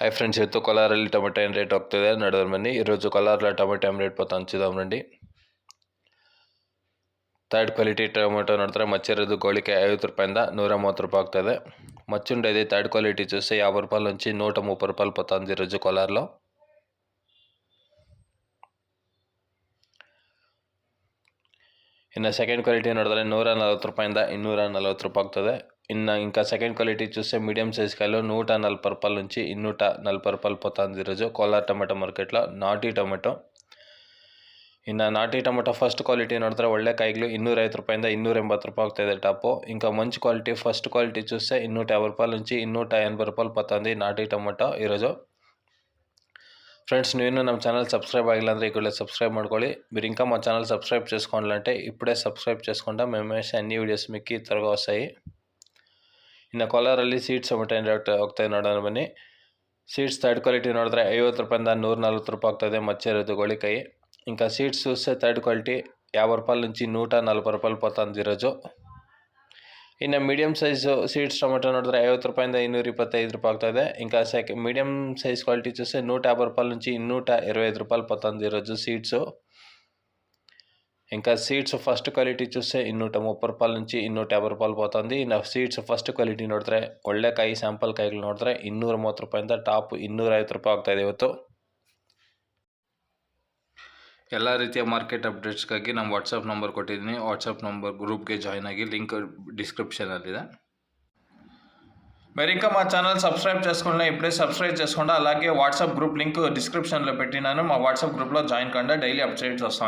Hi friends ಇವತ್ತು ಕೊಲಾರಲ್ಲಿ tomato ಏನು rate ಹೋಗ್ತಿದೆ ನಡೆದ್ರ ಬನ್ನಿ ಈರೋಜು ಕೊಲಾರಲ್ಲಿ ಟೊಮೆಟೊ ಏನು ರೇಟ್ ಪತ್ತ ಹಂಚಿದವ್ರಂಡಿ ಥರ್ಡ್ ಕ್ವಾಲಿಟಿ ಟೊಮೆಟೊ ನೋಡಿದ್ರೆ ಮಚ್ಚಿರೋದು ಗೋಳಿಕೆ ಐವತ್ತು ರೂಪಾಯಿಂದ ನೂರ ಮೂವತ್ತು ರೂಪಾಯಿ ಆಗ್ತದೆ మచ్చుండేది థర్డ్ క్వాలిటీ చూస్తే యాభై రూపాయల నుంచి నూట ముప్పై రూపాయలు పోతుంది ఈరోజు కొలార్లో ಇನ್ನು ಸೆಕೆಂಡ್ ಕ್ವಾಲಿಟಿ ನೋಡಿದ್ರೆ ನೂರ ನಲವತ್ತು ರೂಪಾಯಿಂದ ಇನ್ನೂರ ನಲವತ್ತು ರೂಪಾಯಿ ಆಗ್ತದೆ ఇన్న ఇంకా సెకండ్ క్వాలిటీ చూస్తే మీడియం సైజ్ కాయలో నూట నలభై రూపాయల నుంచి ఇన్నూట నలభై రూపాయలు పోతుంది ఈరోజు. కోలార్ టమాటో మార్కెట్లో నాటీ టమాటో. ఇన్న నాటీ టమాటో ఫస్ట్ క్వాలిటీ నడుతారు ఒళ్ళే కాయలు ఇన్నూరు ఐదు రూపాయింద ఇన్నూర ಎಂಬತ್ತು రూపాయలు ಆಗ್ತಾಯಿದೆ టాపు ఇంకా మంచి క్వాలిటీ ఫస్ట్ క్వాలిటీ చూస్తే ఇన్నూట యాభై రూపాయల నుంచి ఇన్నూట ఎనభై రూపాయలు పోతుంది నాటీ టమాటో ఈరోజు. ఫ్రెండ్స్ నేను నా ఛానల్ సబ్స్క్రైబ్ అయ్యాలంటే ಅಂದರೆ ఇక్కడ సబ్స్క్రైబ్ ಮಾಡ್ಕೊಳ್ಳి. మీరు ఇంకా మా ఛానల్ సబ్స్క్రైబ్ చేసుకోవాలంటే ఇప్పుడే సబ్స్క్రైబ్ చేసుకుంటా. మేము అన్ని వీడియోస్ మీకు త్వరగా వస్తాయి. ಇನ್ನು ಕೋಲಾರಲ್ಲಿ ಸೀಟ್ಸ್ ಹೋಗ್ತಾ ಇದೆ ನೋಡೋಣ ಬನ್ನಿ. ಸೀಟ್ಸ್ ಥರ್ಡ್ ಕ್ವಾಲಿಟಿ ನೋಡಿದ್ರೆ ಐವತ್ತು ರೂಪಾಯಿಂದ ನೂರ ನಲ್ವತ್ತು ರೂಪಾಯಿ ಆಗ್ತಾಯಿದೆ మచ్చరదు ಗೋಳಿಕಾಯಿ ಇಂಕ ಸೀಟ್ಸ್ చూస్తే థర్డ్ ಕ್ವಾಲಿಟಿ ಯಾವ ರೂಪಾಯಿ ನುಂಚಿ ನೂಟ ನಲ್ವತ್ತು ರೂಪಾಯಿ పోతుంది ఈరోజు ಇನ್ನು ಮೀಡಿಯಮ್ ಸೈಜು ಸೀಟ್ಸ್ ಟೊಮೆಟೊ ನೋಡಿದ್ರೆ ಐವತ್ತು ರೂಪಾಯಿಂದ ಇನ್ನೂರ ಇಪ್ಪತ್ತೈದು ರೂಪಾಯಿ ಆಗ್ತಾಯಿದೆ ಇಂಕ ಸೆಕೆ ಮೀಡಿಯಂ ಸೈಜ್ ಕ್ವಾಲಿಟಿ ಚೂಸೆ ನೂಟ ಯಾಭೈ ರೂಪಾಯಿ ನುಂಚಿ ಇನ್ನೂಟ ఇరవై ರೂಪಾಯಿ రూపాయలు పోతుంది ಸೀಟ್ಸು ఇంకా సీడ్స్ ఫస్ట్ క్వాలిటీ చూస్తే ఇన్నూట ముప్పై రూపాయల నుంచి ఇన్నూట యాభై రూపాయలు పోతుంది ನಾವು ఫస్ట్ ಫಸ್ಟ್ ಕ್ವಾಲಿಟಿ ನೋಡಿದ್ರೆ ಒಳ್ಳೆ ಕಾಯಿ ಸ್ಯಾಂಪಲ್ ಕೈಗಳು ನೋಡಿದ್ರೆ ಇನ್ನೂರ ಮೂವತ್ತು టాప్ ಟಾಪ್ ಇನ್ನೂರೈವತ್ತು ರೂಪಾಯಿ ಆಗ್ತಾಯಿದೆ ಇವತ್ತು ಎಲ್ಲ ರೀತಿಯ ಮಾರ್ಕೆಟ್ ಅಪ್ಡೇಟ್ಸ್ಗಾಗಿ ನಮ್ಮ ವಾಟ್ಸಪ್ ನಂಬರ್ ಕೊಟ್ಟಿದ್ದೀನಿ ವಾಟ್ಸಪ್ ನಂಬರ್ ಗ್ರೂಪ್ಗೆ ಜಾಯ್ನ್ ಆಗಿ ಲಿಂಕ್ డిస్క్రిప్షనల్లిదా మరి ఇంకా మా ಸಬ್ಸ್ಕ್ರೈಬ್ సబ్స్క్రైబ్ చేసుకున్నా ఇప్పుడే సబ్స్క్రైబ్ చేసుకుండా అలాగే వాట్సాప్ గ్రూప్ లింక్ డిస్క్రిప్షన్లో పెట్టినాను మా వాట్సాప్ గ్రూప్లో జాయిన్ కండా డైలీ ಅಪ್ಡೇಟ್ಸ್ వస్తూ